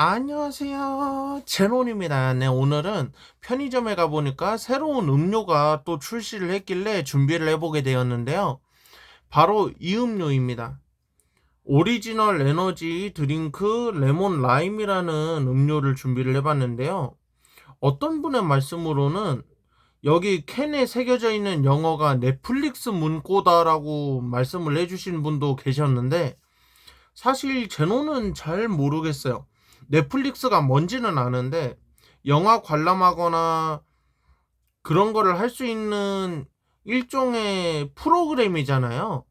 안녕하세요. 제논입니다. 네, 오늘은 편의점에 가보니까 새로운 음료가 또 출시를 했길래 준비를 해보게 되었는데요. 바로 이 음료입니다. 오리지널 에너지 드링크 레몬 라임이라는 음료를 준비를 해봤는데요. 어떤 분의 말씀으로는 여기 캔에 새겨져 있는 영어가 넷플릭스 문구다라고 말씀을 해주신 분도 계셨는데 사실 제노는 잘 모르겠어요. 넷플릭스가 뭔지는 아는데 영화 관람하거나 그런 거를 할 수 있는 일종의 프로그램이잖아요.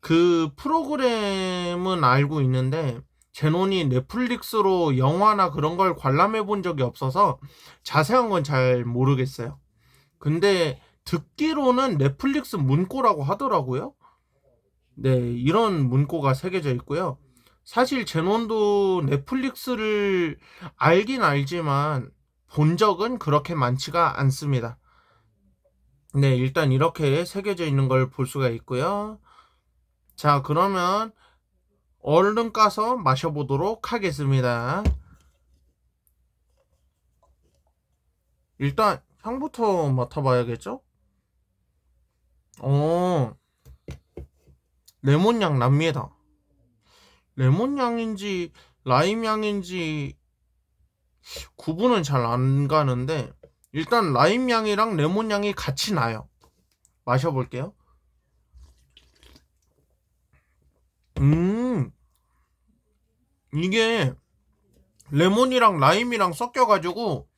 그 프로그램은 알고 있는데 제논이 넷플릭스로 영화나 그런 걸 관람해 본 적이 없어서 자세한 건 잘 모르겠어요. 근데 듣기로는 넷플릭스 문구라고 하더라고요. 네, 이런 문구가 새겨져 있고요. 사실 제논도 넷플릭스를 알긴 알지만 본 적은 그렇게 많지가 않습니다. 네, 일단 이렇게 새겨져 있는 걸 볼 수가 있고요. 자, 그러면 얼른 까서 마셔보도록 하겠습니다. 일단 향부터 맡아봐야겠죠? 어, 레몬 향 납니다. 레몬 향인지 라임 향인지 구분은 잘 안 가는데 일단 라임 향이랑 레몬 향이 같이 나요. 마셔볼게요. 음, 이게 레몬이랑 라임이랑 섞여가지고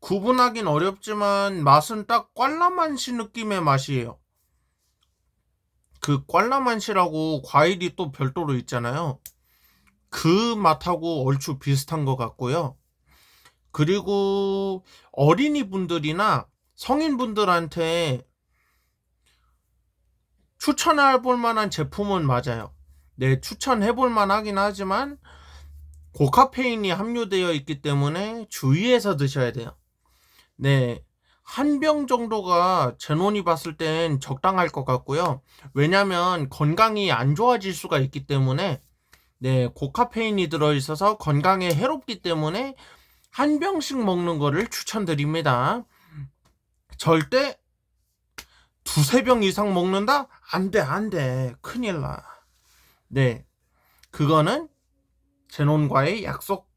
구분하긴 어렵지만 맛은 딱 꽐라만시 느낌의 맛이에요. 그 꽐라만시라고 과일이 또 별도로 있잖아요. 그 맛하고 얼추 비슷한 것 같고요. 그리고 어린이분들이나 성인분들한테 추천해 볼 만한 제품은 맞아요. 네, 추천해 볼 만하긴 하지만 고카페인이 함유되어 있기 때문에 주의해서 드셔야 돼요. 네. 한 병 정도가 제논이 봤을 땐 적당할 것 같고요. 왜냐면 건강이 안 좋아질 수가 있기 때문에 네, 고카페인이 들어 있어서 건강에 해롭기 때문에 한 병씩 먹는 거를 추천드립니다. 절대 두세 병 이상 먹는다? 안 돼, 안 돼. 큰일 나. 네. 그거는 제논과의 약속.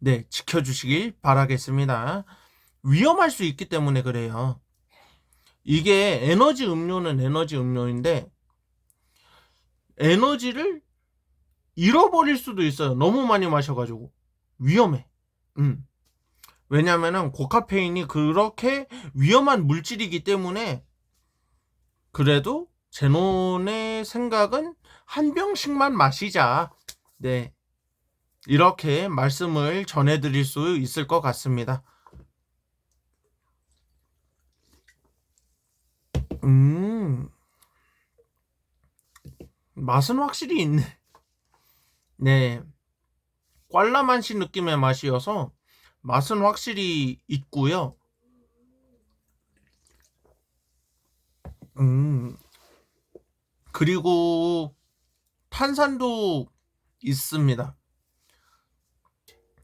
네, 지켜주시길 바라겠습니다. 위험할 수 있기 때문에 그래요. 이게 에너지 음료는 에너지 음료인데, 에너지를 잃어버릴 수도 있어요. 너무 많이 마셔가지고. 위험해. 음. 왜냐면은 고카페인이 그렇게 위험한 물질이기 때문에 그래도 제논의 생각은 한 병씩만 마시자. 네. 이렇게 말씀을 전해드릴 수 있을 것 같습니다. 음. 맛은 확실히 있네. 네. 꽐라만시 느낌의 맛이어서 맛은 확실히 있고요. 음. 그리고 탄산도 있습니다.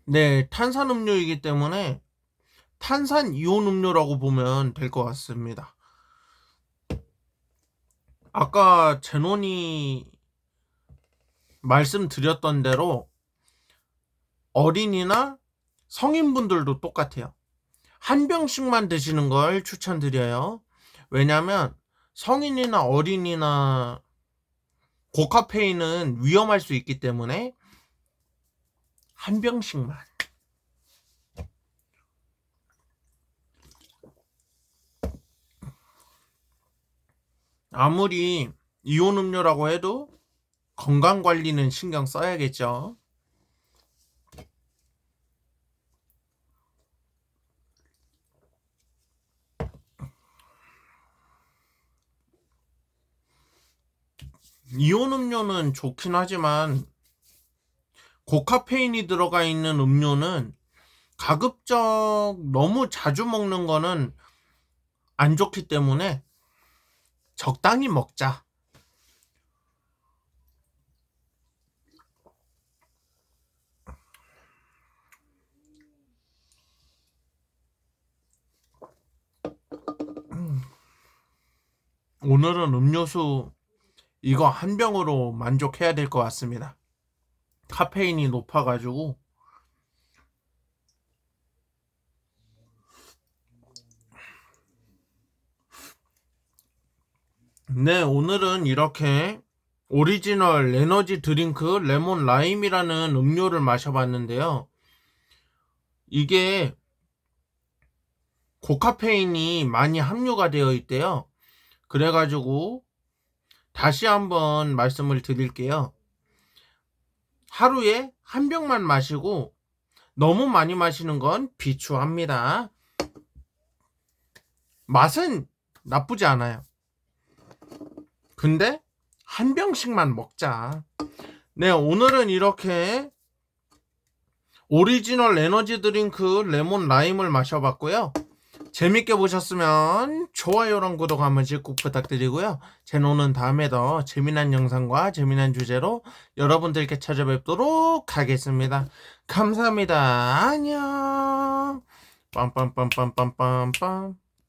네, 탄산 음료이기 때문에 탄산 이온 음료라고 보면 될 것 같습니다. 아까 제논이 말씀드렸던 대로 어린이나 성인분들도 똑같아요. 한 병씩만 드시는 걸 추천드려요. 왜냐면 성인이나 어린이나 고카페인은 위험할 수 있기 때문에 한 병씩만. 아무리 이온 음료라고 해도 건강 관리는 신경 써야겠죠. 이온 음료는 좋긴 하지만 고카페인이 들어가 있는 음료는 가급적 너무 자주 먹는 거는 안 좋기 때문에 적당히 먹자. 오늘은 음료수 이거 한 병으로 만족해야 될 것 같습니다. 카페인이 높아가지고 네, 오늘은 이렇게 오리지널 에너지 드링크 레몬 라임이라는 음료를 마셔봤는데요. 이게 고카페인이 많이 함유가 되어 있대요. 그래가지고 다시 한번 말씀을 드릴게요. 하루에 한 병만 마시고 너무 많이 마시는 건 비추합니다. 맛은 나쁘지 않아요. 근데 한 병씩만 먹자. 네, 오늘은 이렇게 오리지널 에너지 드링크 레몬 라임을 마셔봤고요. 재밌게 보셨으면 좋아요랑 구독 한 번씩 꼭 부탁드리고요. 제노는 다음에 더 재미난 영상과 재미난 주제로 여러분들께 찾아뵙도록 하겠습니다. 감사합니다. 안녕. 빰빰빰빰빰빰빰.